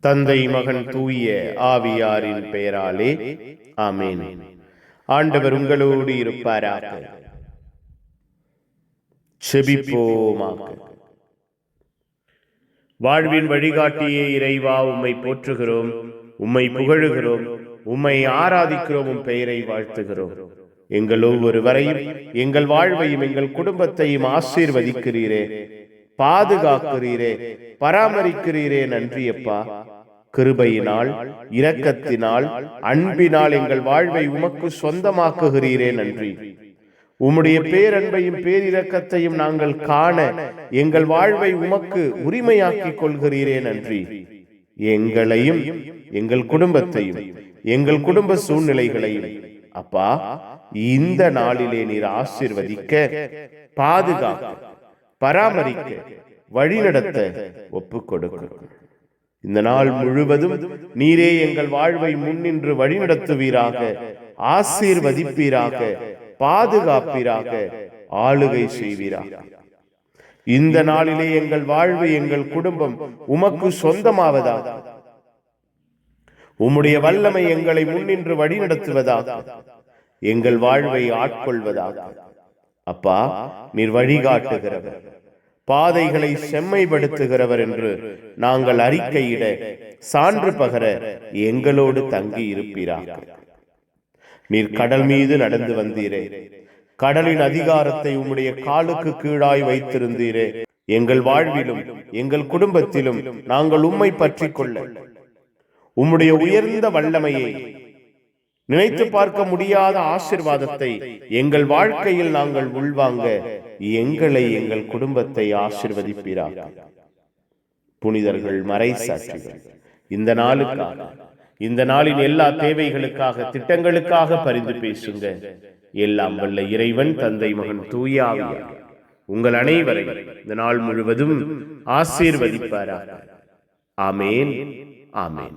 தந்தை மகன் தூய ஆவியாரின் பெயராலே. ஆமேன். ஆண்டவர் உங்களோடு இருப்பாராக. செபிப்போமாக. வாழ்வின் வழிகாட்டியே இறைவா உம்மை போற்றுகிறோம் உம்மை புகழுகிறோம் உம்மை ஆராதிக்கிறோம் உம் பெயரை வாழ்த்துகிறோம். எங்கள் ஒவ்வொருவரையும் எங்கள் வாழ்வையும் எங்கள் குடும்பத்தையும் ஆசீர்வதிக்கிறீரே. பாதுகாக்கிறீரே பராமரிக்கிறீரே நன்றியப்பா. கிருபையினால் இரக்கத்தினால் அன்பினால் எங்கள் வாழ்வை உமக்கு சொந்தமாக்குகிறீரே நன்றி. உம்முடைய பேரன்பையும் பேரிரக்கத்தையும் நாங்கள் காண எங்கள் வாழ்வை உமக்கு உரிமையாக்கிக் கொள்கிறீரே நன்றி. எங்களையும் எங்கள் குடும்பத்தையும் எங்கள் குடும்ப சூழ்நிலைகளையும் அப்பா இந்த நாளிலே நீர் ஆசிர்வதிக்க பாதுகாக்க பராமரிக்க வழிநடத்த ஒப்பு கொடுக்கும் இந்த நாள் முழுவதும் நீரே எங்கள் வாழ்வை முன்னின்று வழிநடத்துவீராக ஆசீர்வதிப்பீராக பாதுகாப்பீராக ஆளுகை செய்வீராக. இந்த நாளிலே எங்கள் வாழ்வு எங்கள் குடும்பம் உமக்கு சொந்தமாவதாக. உம்முடைய வல்லமை எங்களை முன்னின்று வழிநடத்துவதாக. எங்கள் வாழ்வை ஆட்கொள்வதாக. அப்பா நீர் வழிகாட்டுகிறவர். பாதைகளை செம்மைப்படுத்துகிறவர் என்று நாங்கள் அறிக்கையிட சான்று பகர எங்களோடு தங்கி இருப்பீராக நீர் கடல் மீது நடந்து வந்தீரே. கடலின் அதிகாரத்தை உம்முடைய காலுக்கு கீழாய் வைத்திருந்தீரே. எங்கள் வாழ்விலும் எங்கள் குடும்பத்திலும் நாங்கள் உம்மை பற்றிக் கொள்ள. உம்முடைய உயர்ந்த வல்லமையை நினைத்து பார்க்க முடியாத ஆசிர்வாதத்தை எங்கள் வாழ்க்கையில் நாங்கள் உள்வாங்க. எங்களை எங்கள் குடும்பத்தை ஆசிர்வதிப்பீராக. புனிதர்கள் மறை சாட்சிகள் இந்த நாளுக்காக. இந்த நாளின் எல்லா தேவைகளுக்காக திட்டங்களுக்காக பரிந்து பேசுங்க. எல்லாம் வல்ல இறைவன் தந்தை மகன் தூயாவியார். உங்கள் அனைவரை இந்த நாள் முழுவதும் ஆசீர்வதிப்பாராக. ஆமேன். ஆமேன்.